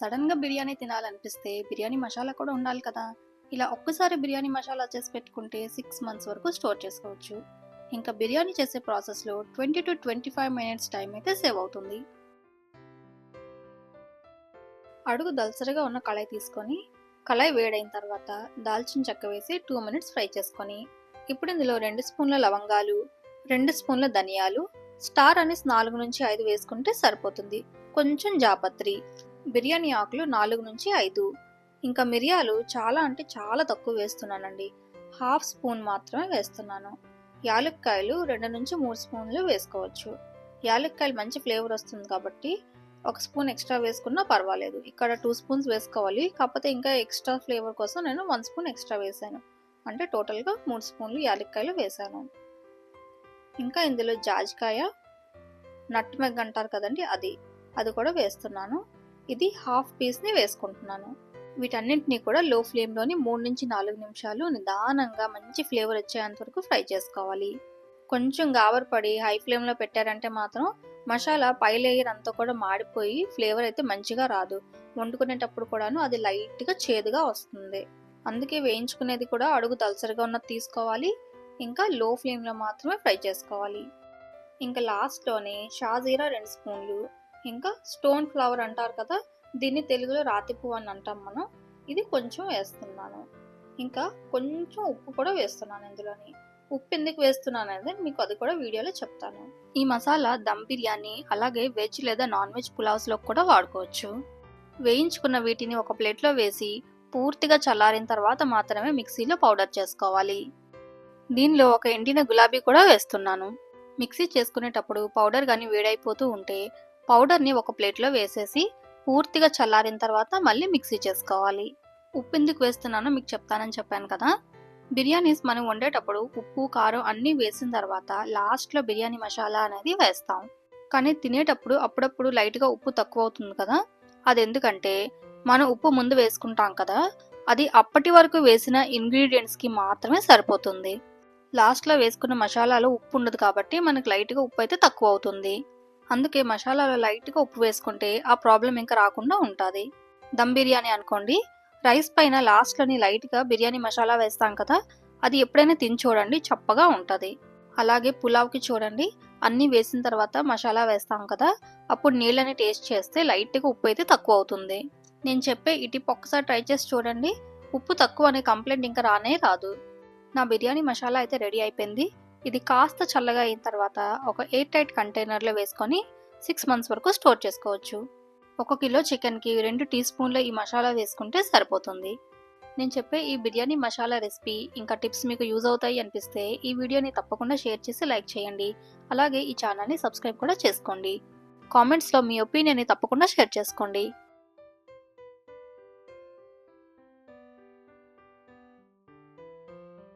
సడన్గా బిర్యానీ తినాలనిపిస్తే బిర్యానీ మసాలా కూడా ఉండాలి కదా. ఇలా ఒక్కసారి బిర్యానీ మసాలా చేసి పెట్టుకుంటే సిక్స్ మంత్స్ వరకు స్టోర్ చేసుకోవచ్చు. ఇంకా బిర్యానీ చేసే ప్రాసెస్లో twenty two twenty five minutes time అయితే సేవ్ అవుతుంది. అడుగు దల్సరిగా ఉన్న కళాయి తీసుకొని కళాయి వేడైన తర్వాత దాల్చిన చెక్క వేసి టూ మినిట్స్ ఫ్రై చేసుకొని ఇప్పుడు ఇందులో రెండు స్పూన్ల లవంగాలు రెండు స్పూన్ల ధనియాలు స్టార్ అనేసి నాలుగు నుంచి ఐదు వేసుకుంటే సరిపోతుంది. కొంచెం జాపత్రి. బిర్యానీ ఆకులు నాలుగు నుంచి ఐదు. ఇంకా మిరియాలు చాలా అంటే చాలా తక్కువ వేస్తున్నానండి. హాఫ్ స్పూన్ మాత్రమే వేస్తున్నాను. యాలక్కాయలు రెండు నుంచి మూడు స్పూన్లు వేసుకోవచ్చు. యాలక్కాయలు మంచి ఫ్లేవర్ వస్తుంది కాబట్టి ఒక స్పూన్ ఎక్స్ట్రా వేసుకున్నా పర్వాలేదు. ఇక్కడ టూ స్పూన్స్ వేసుకోవాలి. కాకపోతే ఇంకా ఎక్స్ట్రా ఫ్లేవర్ కోసం నేను వన్ స్పూన్ ఎక్స్ట్రా వేసాను అంటే టోటల్గా మూడు స్పూన్లు యాలక్కాయలు వేసాను ఇంకా ఇందులో జాజికాయ నట్ మెగ్ అంటారు కదండి అది. అది కూడా వేస్తున్నాను. ఇది హాఫ్ పీస్ని వేసుకుంటున్నాను. వీటన్నింటినీ కూడా లో ఫ్లేమ్లోని మూడు నుంచి నాలుగు నిమిషాలు నిదానంగా మంచి ఫ్లేవర్ వచ్చేంత వరకు ఫ్రై చేసుకోవాలి. కొంచెం గాబరపడి హై ఫ్లేమ్లో పెట్టారంటే మాత్రం మసాలా పై లేయర్ అంతా కూడా మాడిపోయి ఫ్లేవర్ అయితే మంచిగా రాదు. వండుకునేటప్పుడు కూడాను అది లైట్గా చేదుగా వస్తుంది. అందుకే వేయించుకునేది కూడా అడుగు దలసరిగా ఉన్నది తీసుకోవాలి. ఇంకా లో ఫ్లేమ్లో మాత్రమే ఫ్రై చేసుకోవాలి. ఇంకా లాస్ట్లోనే షాజీరా రెండు స్పూన్లు ఇంకా స్టోన్ ఫ్లవర్ అంటారు కదా దీన్ని తెలుగులో రాతి పువ్వు అని అంటాం మనం. ఇది కొంచెం వేస్తున్నాను. ఇంకా కొంచెం ఉప్పు కూడా వేస్తున్నాను ఇందులోని. ఉప్పు ఎందుకు వేస్తున్నాను అనేది మీకు అది కూడా వీడియోలో చెప్తాను. ఈ మసాలా దమ్ బిర్యానీ అలాగే వెజ్ లేదా నాన్ వెజ్ పులావ్స్లో కూడా వాడుకోవచ్చు. వేయించుకున్న వీటిని ఒక ప్లేట్లో వేసి పూర్తిగా చల్లారిన తర్వాత మాత్రమే మిక్సీలో పౌడర్ చేసుకోవాలి. దీనిలో ఒక ఎండిన గులాబీ కూడా వేస్తున్నాను. మిక్సీ చేసుకునేటప్పుడు పౌడర్ కానీ వేడైపోతూ ఉంటే పౌడర్ని ఒక ప్లేట్లో వేసేసి పూర్తిగా చల్లారిన తర్వాత మళ్ళీ మిక్సీ చేసుకోవాలి. ఉప్పు ఎందుకు వేస్తున్నానో మీకు చెప్తానని చెప్పాను కదా. బిర్యానీస్ మనం వండేటప్పుడు ఉప్పు కారం అన్నీ వేసిన తర్వాత లాస్ట్లో బిర్యానీ మసాలా అనేది వేస్తాం. కానీ తినేటప్పుడు అప్పుడప్పుడు లైట్గా ఉప్పు తక్కువ అవుతుంది కదా. అది ఎందుకంటే మనం ఉప్పు ముందు వేసుకుంటాం కదా. అది అప్పటి వరకు వేసిన ఇంగ్రీడియంట్స్కి మాత్రమే సరిపోతుంది. లాస్ట్లో వేసుకున్న మసాలాలో ఉప్పు ఉండదు కాబట్టి మనకు లైట్గా ఉప్పు అయితే తక్కువ అవుతుంది. అందుకే మసాలాలో లైట్గా ఉప్పు వేసుకుంటే ఆ ప్రాబ్లం ఇంకా రాకుండా ఉంటుంది. దమ్ బిర్యానీ అనుకోండి రైస్ పైన లాస్ట్లోని లైట్గా బిర్యానీ మసాలా వేస్తాం కదా అది ఎప్పుడైనా తిని చూడండి చప్పగా ఉంటుంది. అలాగే పులావ్కి చూడండి అన్నీ వేసిన తర్వాత మసాలా వేస్తాం కదా అప్పుడు నీళ్ళని టేస్ట్ చేస్తే లైట్గా ఉప్పు అయితే తక్కువ అవుతుంది నేను చెప్పే ఈ టిప్ ఒక్కసారి ట్రై చేసి చూడండి ఉప్పు తక్కువ అనే కంప్లైంట్ ఇంకా రానే రాదు. నా బిర్యానీ మసాలా అయితే రెడీ అయిపోయింది. ఇది కాస్త చల్లగా అయిన తర్వాత ఒక ఎయిర్ టైట్ కంటైనర్లో వేసుకొని సిక్స్ మంత్స్ వరకు స్టోర్ చేసుకోవచ్చు. ఒక కిలో చికెన్కి రెండు టీ స్పూన్ల ఈ మసాలా వేసుకుంటే సరిపోతుంది. నేను చెప్పే ఈ బిర్యానీ మసాలా రెసిపీ ఇంకా టిప్స్ మీకు యూజ్ అవుతాయి అనిపిస్తే ఈ వీడియోని తప్పకుండా షేర్ చేసి లైక్ చేయండి. అలాగే ఈ ఛానల్ని సబ్స్క్రైబ్ కూడా చేసుకోండి. కామెంట్స్లో మీ ఒపీనియన్ని తప్పకుండా షేర్ చేసుకోండి.